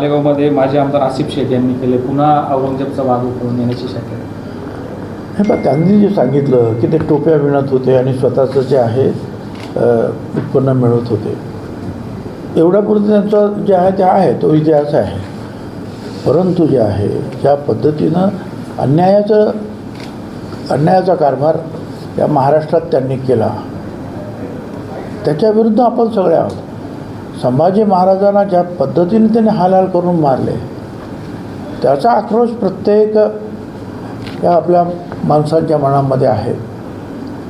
मालेगावमध्ये माझे आमदार आसिफ शेख यांनी केले. पुन्हा औरंगजेबचा वाद उठवून येण्याची शक्यता हे पण त्यांनी जे सांगितलं की ते टोप्या विणत होते आणि स्वतःचं जे आहे उत्पन्न मिळवत होते. एवढ्यापुरतं त्यांचा जे आहे ते आहे तो इतिहास आहे. परंतु जे आहे ज्या पद्धतीनं अन्यायाचं अन्यायाचा कारभार या महाराष्ट्रात त्यांनी केला. त्याच्याविरुद्ध आपण सगळे आहोत. संभाजी महाराजांना ज्या पद्धतीने त्यांनी हालहाल करून मारले त्याचा आक्रोश प्रत्येक या आपल्या माणसांच्या मनामध्ये आहे.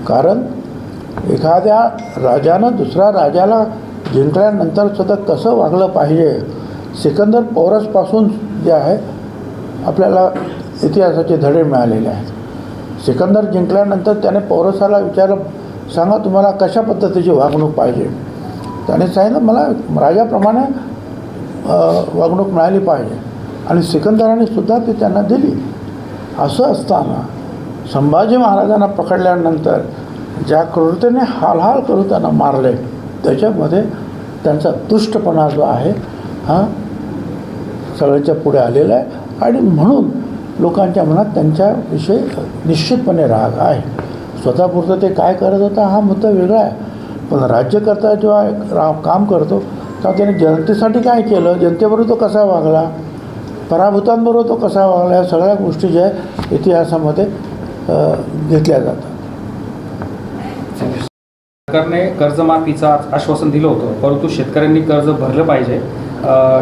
कारण एखाद्या राजानं दुसऱ्या राजाला जिंकल्यानंतर सुद्धा कसं वागलं पाहिजे सिकंदर पौरसपासून जे आहे आपल्याला इतिहासाचे धडे मिळालेले आहेत. सिकंदर जिंकल्यानंतर त्याने पौरसाला विचारलं सांगा तुम्हाला कशा पद्धतीची वागणूक पाहिजे? त्याने सांगितलं मला राजाप्रमाणे वागणूक मिळाली पाहिजे. आणि सिकंदराने सुद्धा ती त्यांना दिली. असं असताना संभाजी महाराजांना पकडल्यानंतर ज्या क्रूरतेने हालहाल करून त्यांना मारले त्याच्यामध्ये त्यांचा दुष्टपणा जो आहे हा सगळ्यांच्या पुढे आलेला आहे. आणि म्हणून लोकांच्या मनात त्यांच्याविषयी निश्चितपणे राग आहे. स्वतःपुरतं ते काय करत होता हा मुद्दा वेगळा आहे. पण राज्यकर्ता जेव्हा एक रा काम करतो तेव्हा त्याने जनतेसाठी काय केलं? जनतेबरोबर तो कसा वागला? पराभूतांबरोबर तो कसा वागला? या सगळ्या गोष्टी ज्या इतिहासामध्ये घेतल्या जातात. सरकारने कर्जमाफीचं आश्वासन दिलं होतं परंतु शेतकऱ्यांनी कर्ज भरलं पाहिजे.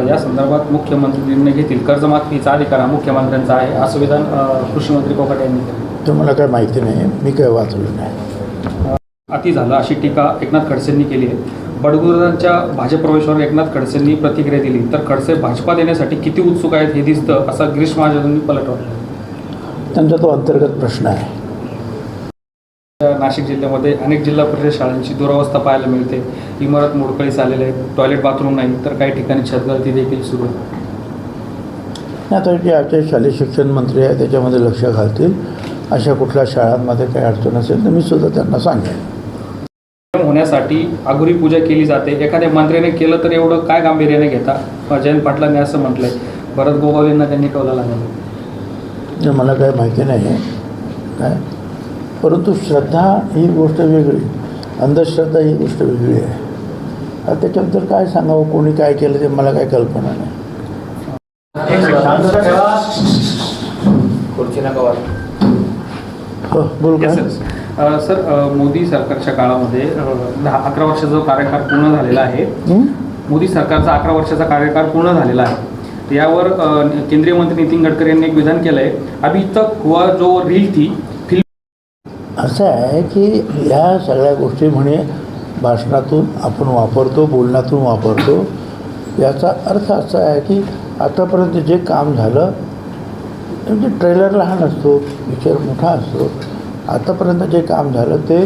या संदर्भात मुख्यमंत्री निर्णय घेतील. कर्जमाफीचा अधिकार हा मुख्यमंत्र्यांचा आहे असं विधान अ, कृषी मंत्री कोकाटे यांनी केलं. ते मला काय माहिती नाही? मी काय वाचलं नाही. अति झालं अशी टीका एकनाथ खडसेंनी केली आहे. बडगुजरांच्या भाजप प्रवेशावर एकनाथ खडसेंनी प्रतिक्रिया दिली. तर खडसे भाजपा देण्यासाठी किती उत्सुक आहेत हे दिसतं असा गिरीश महाजनांनी पलटवला. त्यांचा तो अंतर्गत प्रश्न आहे. नाशिक जिल्ह्यामध्ये अनेक जिल्हा परिषद शाळांची दुरावस्था पाहायला मिळते. इमारत मोडकळीस आलेले आहेत. टॉयलेट बाथरूम नाही तर काही ठिकाणी छतगळती देखील सुरू आहे. आता जे आमचे शालेय शिक्षण मंत्री आहे त्याच्यामध्ये लक्ष घालतील. अशा कुठल्या शाळांमध्ये काही अडचण असेल तर मी सुद्धा त्यांना सांगेन. होण्यासाठी आगुरी पूजा केली जाते. एखाद्या मंत्र्याने केलं तर एवढं काय गांभीर्याने घेता? जयंत पाटलांनी असं म्हटलंय. भरत गोगावलेंना त्यांनी कवला लागलं हे मला काही माहिती नाही. आहे काय? परंतु श्रद्धा ही गोष्ट वेगळी. अंधश्रद्धा ही गोष्ट वेगळी आहे. आता त्याच्याबद्दल काय सांगावं? कोणी काय केलं ते मला काही कल्पना नाही. हो बोल काय? सर मोदी सरकारच्या काळामध्ये दहा अकरा वर्षाचा जो कार्यकाळ पूर्ण झालेला आहे? मोदी सरकारचा अकरा वर्षाचा कार्यकाळ पूर्ण झालेला आहे. यावर केंद्रीय मंत्री नितीन गडकरी यांनी एक विधान केलं आहे अभी तक हुआ जो रील थी फिल्म असं आहे की या सगळ्या गोष्टी म्हणे भाषणातून आपण वापरतो बोलण्यातून वापरतो. याचा अर्थ असा आहे की आतापर्यंत जे काम झालं म्हणजे ट्रेलर लहान असतो पिक्चर मोठा असतो आतापर्यंत जे काम झालं ते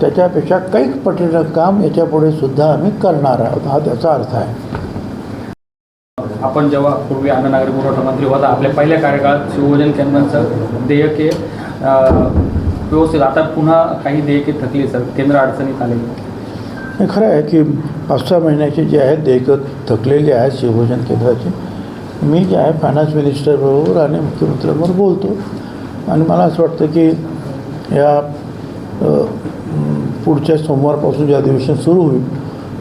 त्याच्यापेक्षा कैक पटीनं काम याच्यापुढे सुद्धा आम्ही करणार आहोत. हा त्याचा अर्थ आहे. आपण जेव्हा पूर्वी अन्न नागरी पुरवठा मंत्री होता आपल्या पहिल्या कार्यकाळात शिवभोजन केंद्रांचं देयके व्यवस्थित. आता पुन्हा काही देयके थकली सर केंद्र अडचणीत आले. हे खरं आहे की पाच सहा महिन्याची जे आहेत देयकं थकलेली आहेत शिवभोजन केंद्राची. मी जे आहे फायनान्स मिनिस्टरबरोबर आणि मुख्यमंत्र्यांबरोबर बोलतो. आणि मला असं वाटतं की या पुढच्या सोमवारपासून जे अधिवेशन सुरू होईल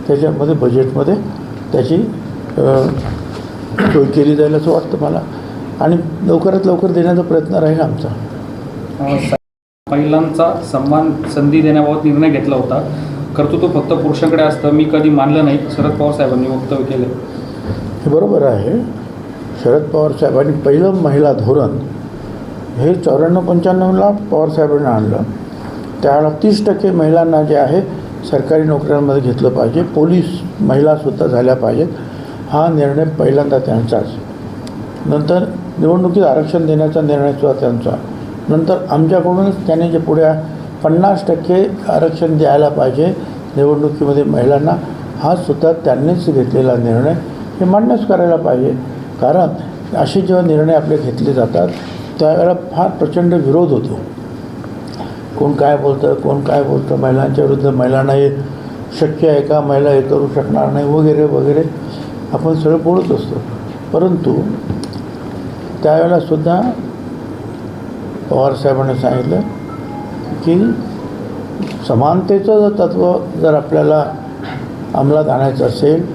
त्याच्यामध्ये बजेटमध्ये त्याची सोय केली जाईल असं वाटतं मला. आणि लवकरात लवकर देण्याचा प्रयत्न राहील आमचा. महिलांचा सन्मान संधी देण्याबाबत निर्णय घेतला होता. कर्तृत्व फक्त पुरुषांकडे असतं मी कधी मानलं नाही. शरद पवार साहेबांनी वक्तव्य केलं. हे बरोबर आहे. शरद पवार साहेबांनी पहिलं महिला धोरण हे चौऱ्याण्णव पंच्याण्णवला पवार साहेबांनी आणलं. त्यावेळेला तीस टक्के महिलांना जे आहे सरकारी नोकऱ्यांमध्ये घेतलं पाहिजे. पोलीस महिलासुद्धा झाल्या पाहिजेत. हा निर्णय पहिल्यांदा त्यांचाच. नंतर निवडणुकीत आरक्षण देण्याचा निर्णयसुद्धा त्यांचा. नंतर आमच्याकडूनच त्याने जे पुढे पन्नास टक्के आरक्षण द्यायला पाहिजे निवडणुकीमध्ये महिलांना हा सुद्धा त्यांनीच घेतलेला निर्णय हे मान्यच करायला पाहिजे. कारण असे जेव्हा निर्णय आपले घेतले जातात त्यावेळेला फार प्रचंड विरोध होतो. कोण काय बोलतं कोण काय बोलतं महिलांच्या विरुद्ध महिलांना हे शक्य आहे का महिला हे करू शकणार नाही वगैरे वगैरे. आपण सगळं बोलत असतो. परंतु त्यावेळेलासुद्धा पवारसाहेबांनी सांगितलं की समानतेचं जर तत्त्व जर आपल्याला अंमलात आणायचं असेल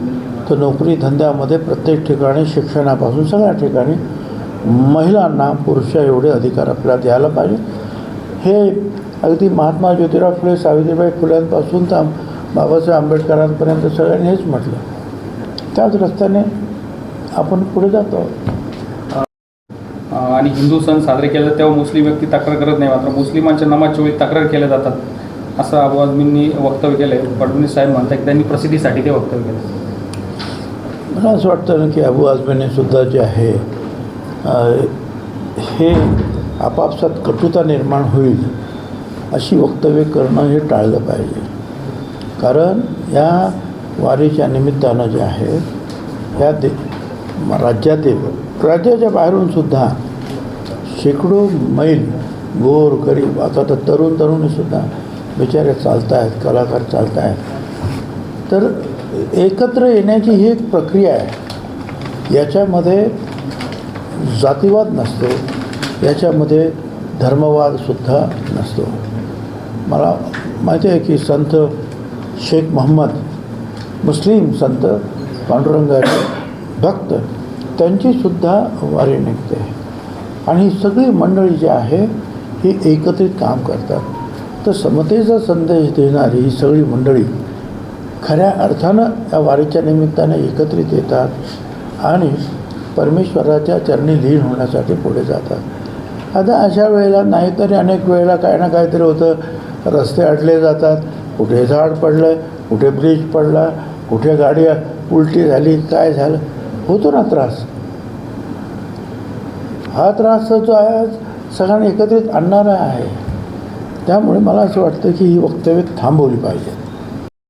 तर नोकरी धंद्यामध्ये प्रत्येक ठिकाणी शिक्षणापासून सगळ्या ठिकाणी महिलांना पुरुषा एवढे अधिकार आपल्याला द्यायला पाहिजे. हे अगदी महात्मा ज्योतिराव फुले सावित्रीबाई फुल्यांपासून तर बाबासाहेब आंबेडकरांपर्यंत सगळ्यांनी हेच म्हटलं. त्याच रस्त्याने आपण पुढे जातो. आणि हिंदू सण साजरे केले तेव्हा मुस्लिम व्यक्ती तक्रार करत नाही मात्र मुस्लिमांच्या नमाजच्या वेळी तक्रार केल्या जातात असं आझमींनी वक्तव्य केलं आहे फडणवीस साहेब म्हणतात की त्यांनी प्रसिद्धीसाठी ते वक्तव्य केलं. मला असं वाटतं ना की अबू आझमीने सुद्धा जे आहे हे आपापसात कटुता निर्माण होईल अशी वक्तव्य करणं हे टाळलं पाहिजे. कारण या वारीच्या निमित्तानं जे आहे या दे राज्यातील राज्याच्या बाहेरून सुद्धा शेकडो मैल गोर गरीब आता तर तरुण तरुणीसुद्धा बिचारे चालत आहेत कलाकार चालत आहेत तर एकत्र येण्याची ही एक प्रक्रिया आहे. याच्यामध्ये जातीवाद नसतो याच्यामध्ये धर्मवादसुद्धा नसतो. मला माहिती आहे की संत शेख मोहम्मद मुस्लिम संत पांडुरंगाचे भक्त त्यांचीसुद्धा वारी निघते. आणि ही सगळी मंडळी जी आहे ही एकत्रित काम करतात. तर समतेचा संदेश देणारी ही सगळी मंडळी खऱ्या अर्थानं या वारीच्या निमित्ताने एकत्रित येतात आणि परमेश्वराच्या चरणी लीन होण्यासाठी पुढे जातात. आता अशा वेळेला नाहीतरी अनेक वेळेला काही ना काहीतरी होतं. रस्ते अडले जातात. कुठे झाड पडलं कुठे ब्रिज पडला कुठे गाडी उलटी झाली काय झालं? होतो ना त्रास. हा त्रास जो आहे आज सगळ्यांना एकत्रित आणणारा आहे. त्यामुळे मला असं वाटतं की ही वक्तव्य थांबवली पाहिजेत